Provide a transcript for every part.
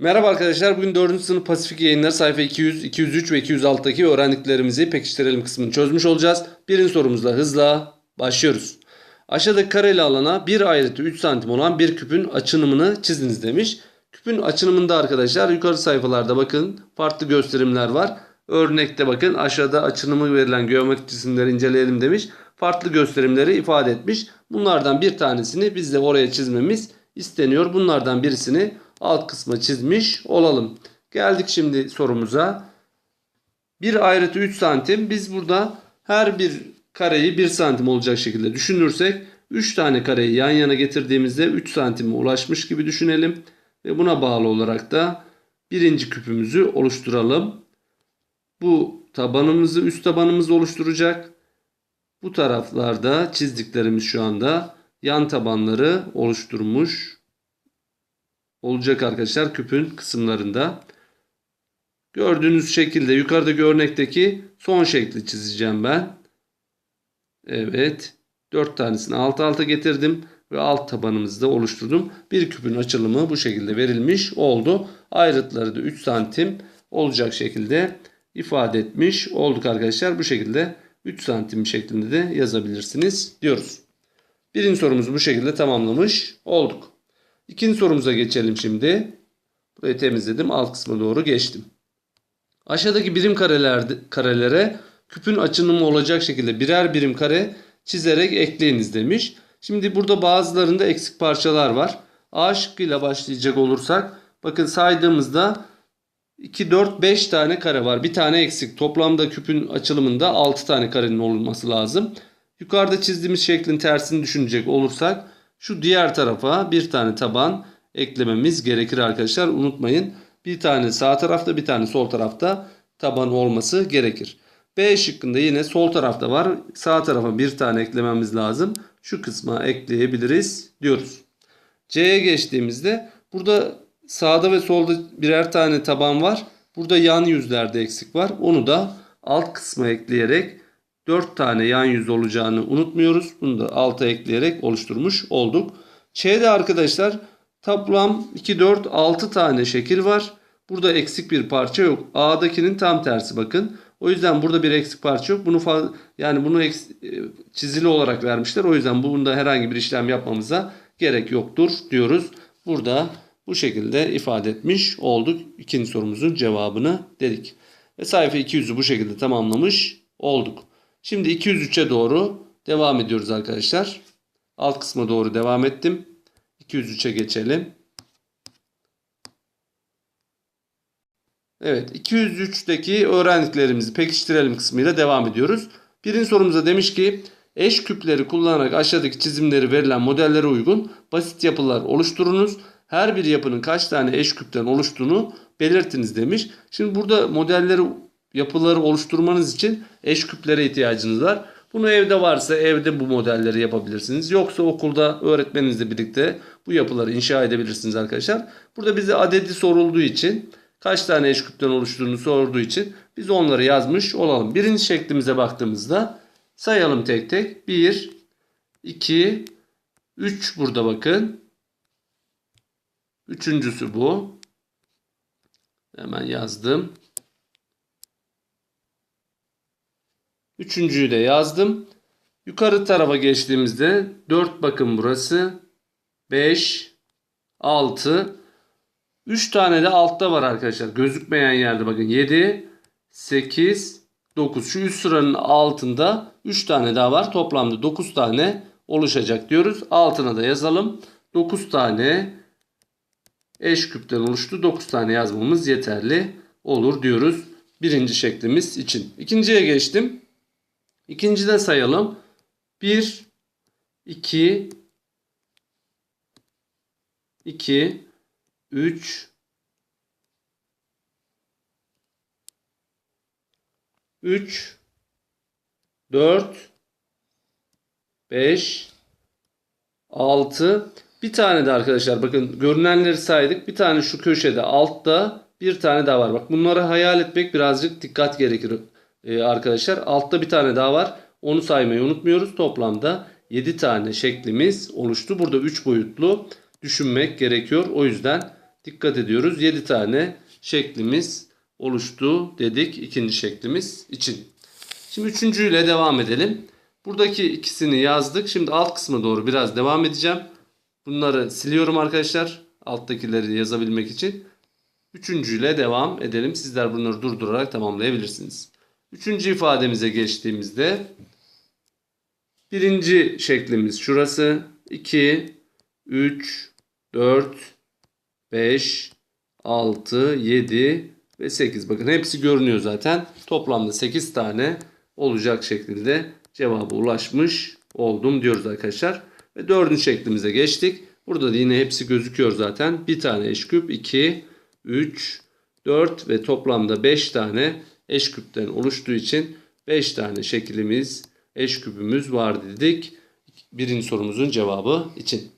Merhaba arkadaşlar. Bugün 4. sınıf Pasifik yayınları sayfa 200, 203 ve 206'daki öğrendiklerimizi pekiştirelim kısmını çözmüş olacağız. Birinci sorumuzla hızla başlıyoruz. Aşağıdaki kareli alana 1 ayrıtı 3 santim olan bir küpün açınımını çiziniz demiş. Küpün açınımında arkadaşlar yukarı sayfalarda bakın farklı gösterimler var. Örnekte bakın aşağıda açınımı verilen geometrik cisimleri inceleyelim demiş. Farklı gösterimleri ifade etmiş. Bunlardan bir tanesini biz de oraya çizmemiz isteniyor. Bunlardan birisini alt kısma çizmiş olalım. Geldik şimdi sorumuza. Bir ayrıtı 3 santim. Biz burada her bir kareyi 1 santim olacak şekilde düşünürsek 3 tane kareyi yan yana getirdiğimizde 3 santime ulaşmış gibi düşünelim. Ve buna bağlı olarak da birinci küpümüzü oluşturalım. Bu tabanımızı üst tabanımızı oluşturacak. Bu taraflarda çizdiklerimiz şu anda yan tabanları oluşturmuş olacak arkadaşlar küpün kısımlarında. Gördüğünüz şekilde yukarıdaki örnekteki son şekli çizeceğim ben. Evet. 4 tanesini alt alta getirdim ve alt tabanımızı da oluşturdum. Bir küpün açılımı bu şekilde verilmiş oldu. Ayrıtları da 3 santim olacak şekilde ifade etmiş olduk arkadaşlar. Bu şekilde 3 santim şeklinde de yazabilirsiniz diyoruz. Birinci sorumuzu bu şekilde tamamlamış olduk. İkinci sorumuza geçelim şimdi. Burayı temizledim. Alt kısma doğru geçtim. Aşağıdaki birim karelerde, karelere küpün açınımı olacak şekilde birer birim kare çizerek ekleyiniz demiş. Şimdi burada bazılarında eksik parçalar var. A şıkkıyla başlayacak olursak bakın saydığımızda 2, 4, 5 tane kare var. Bir tane eksik. Toplamda küpün açılımında 6 tane karenin olması lazım. Yukarıda çizdiğimiz şeklin tersini düşünecek olursak şu diğer tarafa bir tane taban eklememiz gerekir arkadaşlar. Unutmayın bir tane sağ tarafta bir tane sol tarafta taban olması gerekir. B şıkkında yine sol tarafta var. Sağ tarafa bir tane eklememiz lazım. Şu kısma ekleyebiliriz diyoruz. C'ye geçtiğimizde burada sağda ve solda birer tane taban var. Burada yan yüzlerde eksik var. Onu da alt kısma ekleyerek 4 tane yan yüz olacağını unutmuyoruz. Bunu da alta ekleyerek oluşturmuş olduk. Ç'de arkadaşlar toplam 2, 4, 6 tane şekil var. Burada eksik bir parça yok. A'dakinin tam tersi bakın. O yüzden burada bir eksik parça yok. Bunu yani bunu çizili olarak vermişler. O yüzden bunda herhangi bir işlem yapmamıza gerek yoktur diyoruz. Burada bu şekilde ifade etmiş olduk. İkinci sorumuzun cevabını dedik. Ve sayfa 200'ü bu şekilde tamamlamış olduk. Şimdi 203'e doğru devam ediyoruz arkadaşlar. Alt kısma doğru devam ettim. 203'e geçelim. Evet 203'teki öğrendiklerimizi pekiştirelim kısmıyla devam ediyoruz. Birinci sorumuza demiş ki eş küpleri kullanarak aşağıdaki çizimleri verilen modellere uygun basit yapılar oluşturunuz. Her bir yapının kaç tane eş küpten oluştuğunu belirtiniz demiş. Şimdi burada modelleri yapıları oluşturmanız için eş küplere ihtiyacınız var. Bunu evde varsa evde bu modelleri yapabilirsiniz. Yoksa okulda öğretmeninizle birlikte bu yapıları inşa edebilirsiniz arkadaşlar. Burada bize adedi sorulduğu için kaç tane eş küpten oluştuğunu sorduğu için biz onları yazmış olalım. Birinci şeklimize baktığımızda sayalım tek tek. 1, 2, 3 burada bakın. Üçüncüsü bu. Hemen yazdım. Üçüncüyü de yazdım. Yukarı tarafa geçtiğimizde 4 bakın burası. 5, 6, 3 tane de altta var arkadaşlar. Gözükmeyen yerde bakın 7, 8, 9. Şu üst sıranın altında 3 tane daha var. Toplamda 9 tane oluşacak diyoruz. Altına da yazalım. 9 tane eş küpten oluştu. 9 tane yazmamız yeterli olur diyoruz. Birinci şeklimiz için. İkinciye geçtim. İkincide sayalım. 1, 2, 2, 3, 3, 4, 5, 6. Bir tane de arkadaşlar bakın görünenleri saydık. Bir tane şu köşede altta bir tane daha var. Bak bunları hayal etmek birazcık dikkat gerekir ee, arkadaşlar. Altta bir tane daha var. Onu saymayı unutmuyoruz. Toplamda 7 tane şeklimiz oluştu. Burada 3 boyutlu düşünmek gerekiyor. O yüzden dikkat ediyoruz. 7 tane şeklimiz oluştu dedik ikinci şeklimiz için. Şimdi üçüncüyle devam edelim. Buradaki ikisini yazdık. Şimdi alt kısma doğru biraz devam edeceğim. Bunları siliyorum arkadaşlar. Alttakileri yazabilmek için. Üçüncüyle devam edelim. Sizler bunları durdurarak tamamlayabilirsiniz. Üçüncü ifademize geçtiğimizde birinci şeklimiz şurası. 2, 3, 4, 5, 6, 7 ve 8. Bakın hepsi görünüyor zaten. Toplamda 8 tane olacak şekilde cevaba ulaşmış oldum diyoruz arkadaşlar. Ve dördüncü şeklimize geçtik. Burada da yine hepsi gözüküyor zaten. Bir tane eş küp, 2, 3, 4 ve toplamda 5 tane eş küpten oluştuğu için 5 tane şeklimiz, eş küpümüz var dedik. Birinci sorumuzun cevabı için.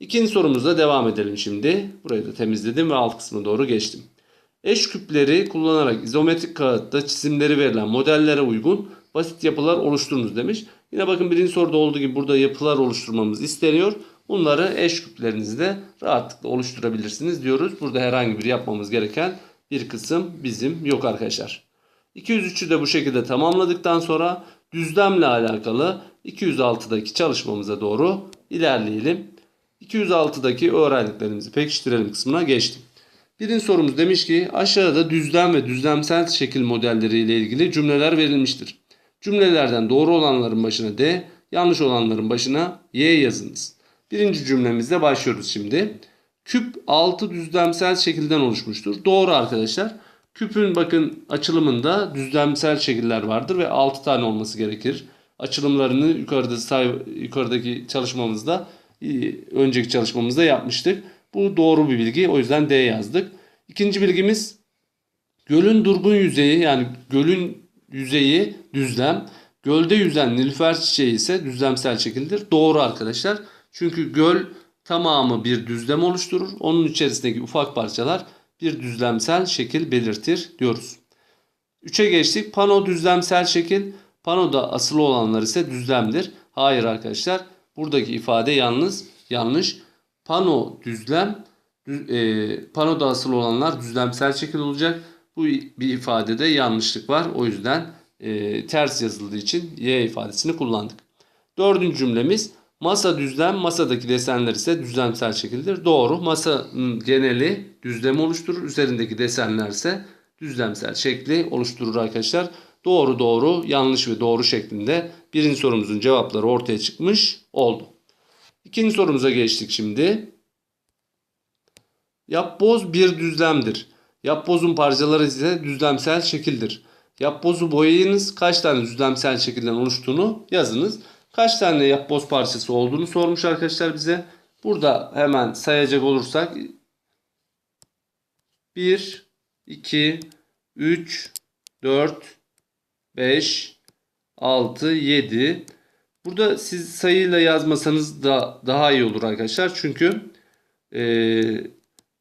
İkinci sorumuzla devam edelim şimdi. Burayı da temizledim ve alt kısmına doğru geçtim. Eş küpleri kullanarak izometrik kağıtta çizimleri verilen modellere uygun basit yapılar oluşturunuz demiş. Yine bakın birinci soruda olduğu gibi burada yapılar oluşturmamız isteniyor. Bunları eş küplerinizde rahatlıkla oluşturabilirsiniz diyoruz. Burada herhangi bir yapmamız gereken bir kısım bizim yok arkadaşlar. 203'ü de bu şekilde tamamladıktan sonra düzlemle alakalı 206'daki çalışmamıza doğru ilerleyelim. 206'daki öğrendiklerimizi pekiştirelim kısmına geçtim. Birinci sorumuz demiş ki aşağıda düzlem ve düzlemsel şekil modelleri ile ilgili cümleler verilmiştir. Cümlelerden doğru olanların başına D, yanlış olanların başına Y yazınız. Birinci cümlemizde başlıyoruz şimdi. Küp 6 düzlemsel şekilden oluşmuştur. Doğru arkadaşlar. Küpün bakın açılımında düzlemsel şekiller vardır ve 6 tane olması gerekir. Açılımlarını yukarıda say yukarıdaki çalışmamızda e, önceki çalışmamızda yapmıştık. Bu doğru bir bilgi. O yüzden D yazdık. İkinci bilgimiz gölün durgun yüzeyi yani gölün yüzeyi düzlem. Gölde yüzen nilüfer çiçeği ise düzlemsel şekildir. Doğru arkadaşlar. Çünkü göl tamamı bir düzlem oluşturur. Onun içerisindeki ufak parçalar bir düzlemsel şekil belirtir diyoruz. 3'e geçtik. Pano düzlemsel şekil. Panoda asılı olanlar ise düzlemdir. Hayır arkadaşlar. Buradaki ifade yalnız yanlış. Pano düzlem. Düz, e, panoda asılı olanlar düzlemsel şekil olacak. Bu bir ifadede yanlışlık var. O yüzden e, ters yazıldığı için Y ifadesini kullandık. Dördüncü cümlemiz masa düzlem masadaki desenler ise düzlemsel şekildir. Doğru masanın geneli düzlemi oluşturur. Üzerindeki desenler ise düzlemsel şekli oluşturur arkadaşlar. Doğru doğru yanlış ve doğru şeklinde birinci sorumuzun cevapları ortaya çıkmış oldu. İkinci sorumuza geçtik şimdi. Yapboz bir düzlemdir. Yapbozun parçaları ise düzlemsel şekildir. Yapbozu boyayınız kaç tane düzlemsel şekilden oluştuğunu yazınız. Kaç tane yapboz parçası olduğunu sormuş arkadaşlar bize. Burada hemen sayacak olursak 1, 2, 3, 4, 5, 6, 7. Burada siz sayıyla yazmasanız da daha iyi olur arkadaşlar. Çünkü e,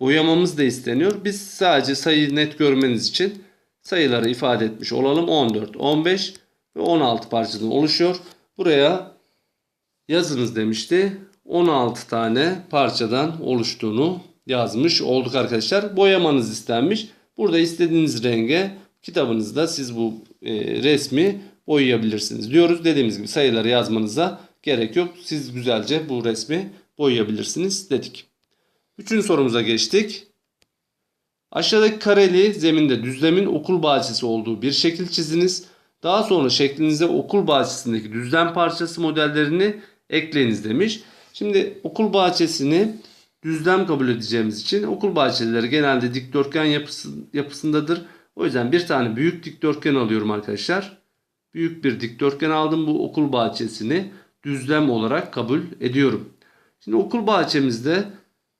boyamamız da isteniyor. Biz sadece sayıyı net görmeniz için sayıları ifade etmiş olalım. 14, 15 ve 16 parçadan oluşuyor. Buraya yazınız demişti. 16 tane parçadan oluştuğunu yazmış olduk arkadaşlar. Boyamanız istenmiş. Burada istediğiniz renge kitabınızda siz bu e, resmi boyayabilirsiniz diyoruz. Dediğimiz gibi sayıları yazmanıza gerek yok. Siz güzelce bu resmi boyayabilirsiniz dedik. Üçüncü sorumuza geçtik. Aşağıdaki kareli zeminde düzlemin okul bahçesi olduğu bir şekil çiziniz. Daha sonra şeklinize okul bahçesindeki düzlem parçası modellerini ekleyiniz demiş. Şimdi okul bahçesini düzlem kabul edeceğimiz için okul bahçeleri genelde dikdörtgen yapısı, yapısındadır. O yüzden bir tane büyük dikdörtgen alıyorum arkadaşlar. Büyük bir dikdörtgen aldım. Bu okul bahçesini düzlem olarak kabul ediyorum. Şimdi okul bahçemizde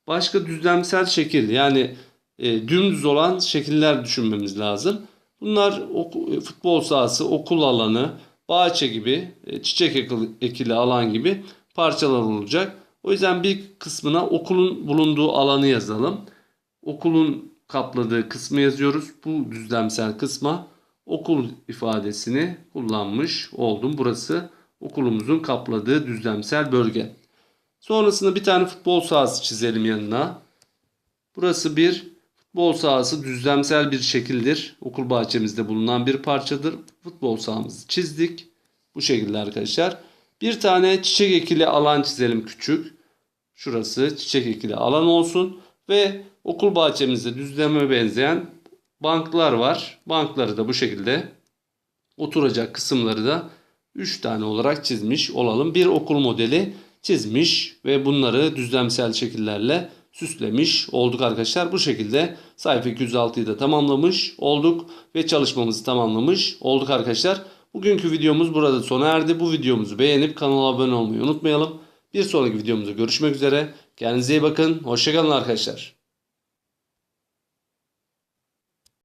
başka düzlemsel şekil yani e, dümdüz olan şekiller düşünmemiz lazım. Bunlar oku, futbol sahası, okul alanı, bahçe gibi, e, çiçek ekili alan gibi parçalar olacak. O yüzden bir kısmına okulun bulunduğu alanı yazalım. Okulun kapladığı kısmı yazıyoruz. Bu düzlemsel kısma okul ifadesini kullanmış oldum. Burası okulumuzun kapladığı düzlemsel bölge. Sonrasında bir tane futbol sahası çizelim yanına. Burası bir futbol sahası düzlemsel bir şekildir. Okul bahçemizde bulunan bir parçadır. Futbol sahamızı çizdik. Bu şekilde arkadaşlar. Bir tane çiçek ekili alan çizelim küçük. Şurası çiçek ekili alan olsun. Ve okul bahçemizde düzleme benzeyen banklar var. Bankları da bu şekilde oturacak kısımları da 3 tane olarak çizmiş olalım. Bir okul modeli çizmiş ve bunları düzlemsel şekillerle süslemiş olduk arkadaşlar. Bu şekilde sayfa 206'yı da tamamlamış olduk ve çalışmamızı tamamlamış olduk arkadaşlar. Bugünkü videomuz burada sona erdi. Bu videomuzu beğenip kanala abone olmayı unutmayalım. Bir sonraki videomuzda görüşmek üzere. Kendinize iyi bakın. Hoşçakalın arkadaşlar.